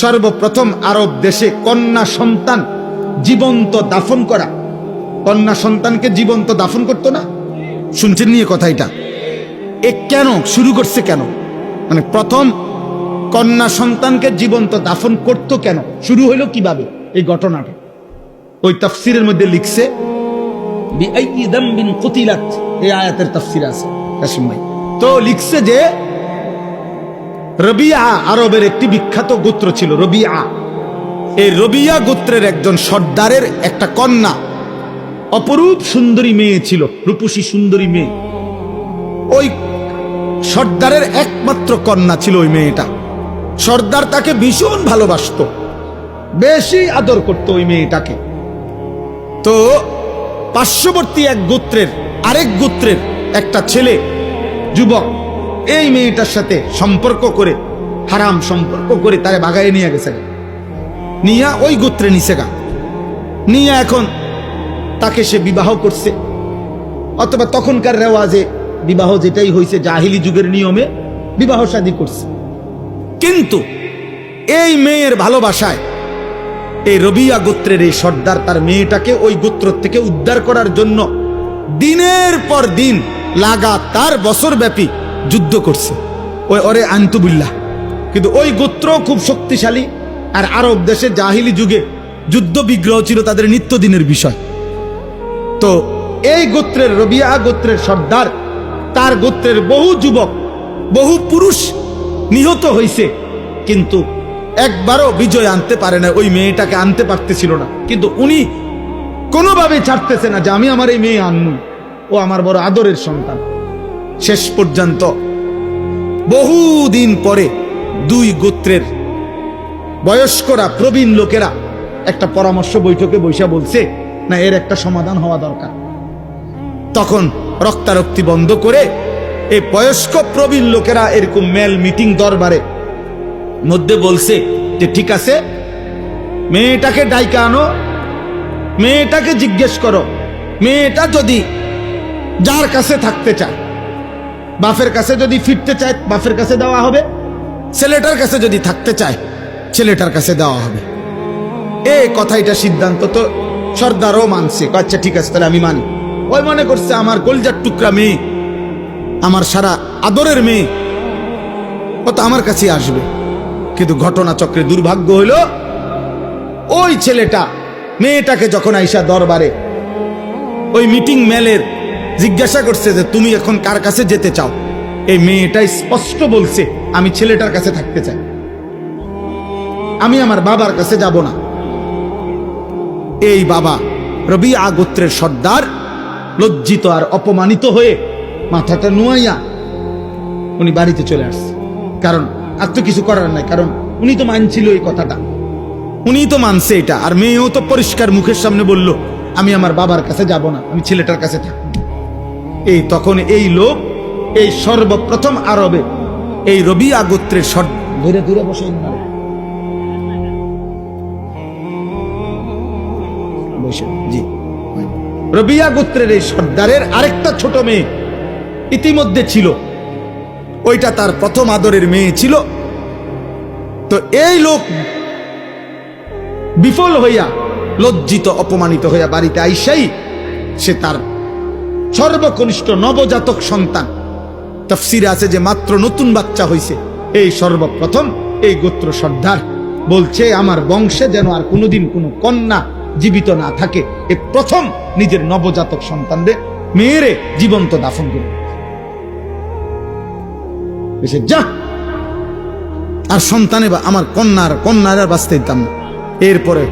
সর্বপ্রথম আরব দেশে কন্যা সন্তান জীবন্ত দাফন করা। কন্যা সন্তানকে জীবন্ত দাফন করতো না? শুনছেন নিয়ে কথা এটা? এ কেন? শুরু করছে কেন? মানে প্রথম কন্যা সন্তানকে জীবন্ত দাফন করতো কেন? শুরু হইল কীভাবে? এই ঘটনাটা। ওই তাফসিরের মধ্যে লিখছে এই আয়াতের তাফসির আছে তো লিখছে যে রবিয়া আরবের একটি বিখ্যাত গোত্র ছিল, রবিয়া। এই রবিয়া গোত্রের একজন সর্দারের একটা কন্যা, অপরূপ সুন্দরী মেয়ে ছিল, রূপসী সুন্দরী মেয়ে। ওই সর্দারের একমাত্র কন্যা ছিল ওই মেয়েটা। সর্দার তাকে ভীষণ ভালোবাসতো, বেশি আদর করতো ওই মেয়েটাকে। তো পার্শ্ববর্তী এক গোত্রের, আরেক গোত্রের একটা ছেলে, যুবক এই মেয়েটার সাথে সম্পর্ক করে, হারাম সম্পর্ক করে তারে বাগায় নিয়ে গেছে নিয়া ওই গোত্রে নিছে গা। নিয়ে এখন তাকে সে বিবাহ করছে। অথবা তখনকার রেওয়াজে বিবাহ যেটাই হয়েছে জাহিলি যুগের নিয়মে বিবাহ শাদী করছে। কিন্তু এই মেয়ের ভালোবাসায় এই রবিয়া গোত্রের এই সর্দার তার মেয়েটাকে ওই গোত্র থেকে উদ্ধার করার জন্য দিনের পর দিন লাগাতার বছর ব্যাপী যুদ্ধ করছে। ওই ওরে আন্তবুল্লাহ। কিন্তু ওই গোত্র খুব শক্তিশালী আর আরব দেশে জাহিলি যুগে যুদ্ধ বিগ্রহ ছিল তাদের নিত্যদিনের বিষয়। তো এই গোত্রের রবিয়া গোত্রের সর্দার, তার গোত্রের বহু যুবক, বহু পুরুষ নিহত হয়েছে কিন্তু একবারও বিজয় আনতে পারে না, ওই মেয়েটাকে আনতে পারতেছিল না। কিন্তু উনি কোনোভাবে ছাড়তেছে না যে আমি আমার এই মেয়ে আনমু। ও আমার বড় আদরের সন্তান। শেষ পর্যন্ত বহুদিন পরে দুই গোত্রের বয়স্করা, প্রবীণ লোকেরা একটা পরামর্শ বৈঠকে বৈশা বলছে, না, এর একটা সমাধান হওয়া দরকার। তখন রক্তারক্তি বন্ধ করে এই বয়স্ক, প্রবীণ লোকেরা এরকম মেল মিটিং দরবারে মধ্যে বলছে যে, ঠিক আছে, মেয়েটাকে ডাইকা আনো, মেয়েটাকে জিজ্ঞেস করো, মেয়েটা যদি যার কাছে থাকতে চায় বাফের কাছে যদি ফিরতে চায় বাফের কাছে দেওয়া হবে। ছেলেটার কাছে যদি থাকতে চায়, ছেলেটার কাছে দেওয়া হবে। এ কথা এটা সিদ্ধান্ত তো সর্দারও মানছে। আচ্ছা ঠিক আছে, তাহলে আমি মানি। ওই মনে করছে, আমার কলজার টুকরা মেয়ে, আমার সারা আদরের মেয়ে, ও তো আমার কাছে আসবে। কিন্তু ঘটনা চক্রে দুর্ভাগ্য হইল, ওই ছেলেটা, মেয়েটাকে যখন আইসা দরবারে, ওই মিটিং মেলের জিজ্ঞাসা করছে যে তুমি এখন কার কাছে যেতে চাও? এই মেয়েটা স্পষ্ট বলছে, আমি ছেলেটার কাছে থাকতে চাই। আমি আমার বাবার কাছে যাব না। এই বাবা রবি আগোত্রের সর্দার, লজ্জিত আর অপমানিত হয়ে মাথাটা নুয়াইয়া উনি বাড়িতে চলে আসছে। কারণ আর তো কিছু করার নাই, কারণ উনি তো মানছিল এই কথাটা। উনি তো মানছে এটা, আর মেয়েও তো পরিষ্কার মুখের সামনে বলল, আমি আমার বাবার কাছে যাব না, আমি ছেলেটার কাছে থাকব। এই তখন এই লোক, এই সর্বপ্রথম আরবে, এই রবি আগোত্রের সর ধরে ধরে বসে রবিয়া গোত্রের এই সর্দারের আরেকটা ছোট মেয়ে ইতিমধ্যে ছিল। ওইটা তার প্রথম আদরের মেয়ে ছিল। তো এই লোক বিফল হইয়া লজ্জিত, অপমানিত হইয়া বাড়িতে আইসাই, সে তার সর্বকনিষ্ঠ নবজাতক সন্তান। তফসিরে আছে যে মাত্র নতুন বাচ্চা হইছে। এই সর্বপ্রথম এই গোত্র সর্দার। বলছে, আমার বংশে যেন আর কোনোদিন কোনো কন্যা জীবিত না থাকে, এ প্রথম নিজের নবজাতক সন্তানদের মেয়েরে জীবন্ত দাফন করে যা। আর সন্তানে বা আমার কন্যার কন্যার আর বাঁচতে দিতাম না। এরপরে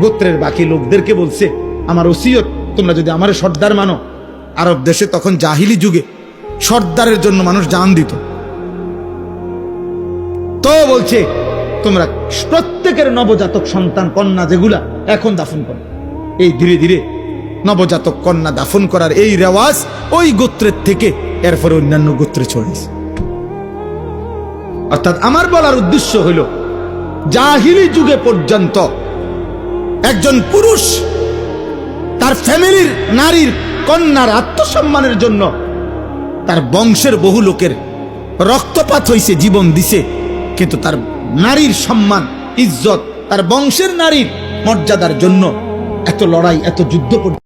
গোত্রের বাকি লোকদেরকে বলছে, আমার ওসিয়ত, তোমরা যদি আমার সর্দার মানো আরব দেশে তখন জাহিলি যুগে সর্দারের জন্য মানুষ জান দিত। তো বলছে, তোমরা প্রত্যেকের নবজাতক সন্তান, কন্যা যেগুলা, এখন দাফন করো। এই ধীরে ধীরে নবজাতক, কন্যা দাফন করার এই রেওয়াজ ওই গোত্রের থেকে এরপরে অন্যান্য গোত্রে ছড়িয়েছে অর্থাৎ আমার বলার উদ্দেশ্য হইল জাহিলি যুগে পর্যন্ত একজন পুরুষ তার ফ্যামিলির নারীর কন্যার আত্মসম্মানের জন্য তার বংশের বহু লোকের রক্তপাত হয়েছে জীবন দিছে। কিন্তু তার নারীর সম্মান, ইজ্জত, তার বংশের নারীর মর্যাদার জন্য এত লড়াই, এত যুদ্ধ